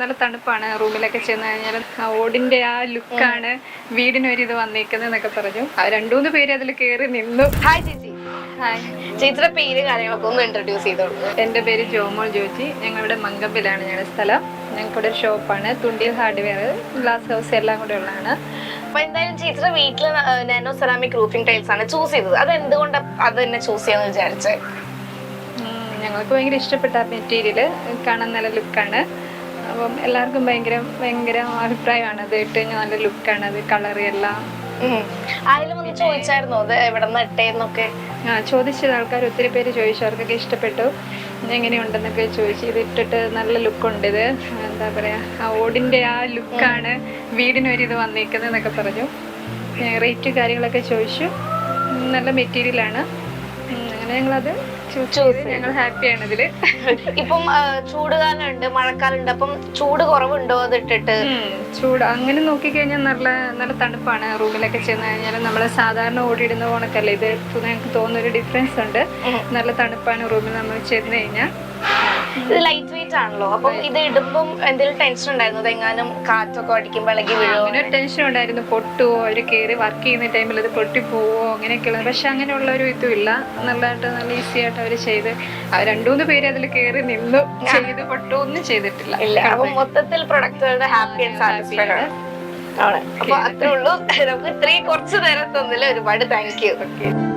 നല്ല തണുപ്പാണ്. റൂമിലൊക്കെ ചെന്ന് കഴിഞ്ഞാൽ ആ ഓടിന്റെ ആ ലുക്കാണ് വീടിനൊരു ഇത് വന്നേക്കുന്നത് എന്നൊക്കെ പറഞ്ഞു. ആ രണ്ടുമൂന്ന് പേര് അതിൽ കയറി നിന്നു. ഹായ് ചേച്ചി. ഹായ് ചേച്ചിയുടെ പേര് കാര്യങ്ങളൊക്കെ ഒന്ന് ഇൻട്രൊഡ്യൂസ് ചെയ്തോളൂ എന്റെ പേര് ജോമോൾ ജോജി. ഞങ്ങളുടെ മങ്കമ്പിലാണ് ഞങ്ങളുടെ സ്ഥലം. ഞങ്ങൾക്കിവിടെ ഒരു ഷോപ്പാണ് തുണ്ടിയ ഹാർഡ്വെയർ ഗ്ലാസ് ഹൗസ് എല്ലാം കൂടെ ഉള്ളതാണ്. അപ്പൊ എന്തായാലും ചേച്ചിയുടെ വീട്ടിൽ നാനോ സെറാമിക് റൂഫിംഗ് ടൈൽസ് ആണ് ചൂസ് ചെയ്തത്. അത് എന്തുകൊണ്ട് അത് തന്നെ ചൂസ് ചെയ്യാന്ന് വിചാരിച്ചത് ഞങ്ങൾക്ക് ഭയങ്കര ഇഷ്ടപ്പെട്ട മെറ്റീരിയൽ കാണാൻ നല്ല ലുക്കാണ് അപ്പം എല്ലാവർക്കും ഭയങ്കര ഭയങ്കര അഭിപ്രായമാണ്. അത് ഇട്ട് കഴിഞ്ഞാൽ നല്ല ലുക്കാണ്. അത് കളർ എല്ലാം. ആരെങ്കിലും ഒന്ന് ചോദിച്ചായിരുന്നോ? അത് എവിടെ നിന്ന് ഇട്ടേന്നൊക്കെ ആ ചോദിച്ചത് ആൾക്കാർ ഒത്തിരി പേര് ചോദിച്ചു. അവർക്കൊക്കെ ഇഷ്ടപ്പെട്ടു. എങ്ങനെയുണ്ടെന്നൊക്കെ ചോദിച്ചു. ഇത് ഇട്ടിട്ട് നല്ല ലുക്കുണ്ട് ഇത്. എന്താ പറയാ ആ ഓടിന്റെ ആ ലുക്കാണ് വീടിനൊരിത് വന്നേക്കുന്നത് എന്നൊക്കെ പറഞ്ഞു. റേറ്റ് കാര്യങ്ങളൊക്കെ ചോദിച്ചു. നല്ല മെറ്റീരിയലാണ്. അങ്ങനെ ഞങ്ങളത് ചൂസ് ഞങ്ങൾ ഹാപ്പിയാണ് ഇതിൽ. ഇപ്പം ചൂട് ചൂടുകാലം ഉണ്ട് മഴക്കാലം ഉണ്ട് അപ്പം ചൂട് കുറവുണ്ടോ അത് ഇട്ടിട്ട് ചൂട്. അങ്ങനെ നോക്കിക്കഴിഞ്ഞാൽ നല്ല നല്ല തണുപ്പാണ്. റൂമിലൊക്കെ ചെന്ന് കഴിഞ്ഞാൽ നമ്മൾ സാധാരണ ഓടിയിടുന്ന പോണക്കല്ല ഇത് ഞങ്ങൾക്ക് തോന്നുന്ന ഒരു ഡിഫറൻസ് ഉണ്ട് നല്ല തണുപ്പാണ് റൂമിൽ നമ്മൾ ചെന്ന് കഴിഞ്ഞാൽ. ഇത് ലൈറ്റ് വെയിറ്റ് ആണല്ലോ. അപ്പൊ ഇത് ഇടുമ്പം എന്തെങ്കിലും ടെൻഷൻ ഉണ്ടായിരുന്നു? എങ്ങാനും കാറ്റൊക്കെ അടിക്കുമ്പോൾ ഇളകി വീഴോ? അങ്ങനെ ഒരു ടെൻഷൻ ഉണ്ടായിരുന്നു. പൊട്ടുവോ? അവർ കയറി വർക്ക് ചെയ്യുന്ന ടൈമിൽ അത് പൊട്ടിപ്പോവോ? അങ്ങനെയൊക്കെയുള്ളത് പക്ഷെ അങ്ങനെയുള്ള ഒരു ഇതും ഇല്ല. നല്ലതായിട്ട് നല്ല ഈസി ആയിട്ട് അവർ ചെയ്ത് ആ രണ്ടുമൂന്ന് പേര് അതിൽ കയറി നിന്നു. ചെയ്ത് പൊട്ടു ഒന്നും ചെയ്തിട്ടില്ല. ഇല്ല. അപ്പൊ മൊത്തത്തിൽ പ്രൊഡക്റ്റുകളുടെ ഹാപ്പി ആൻഡ് സാറ്റിസ്ഫൈഡ് ആണ്. അപ്പൊ അത്രേ ഉള്ളൂ. നമുക്ക് ഇത്രയും കുറച്ച് നേരം തന്നില്ല ഒരുപാട് താങ്ക് യു ഓക്കെ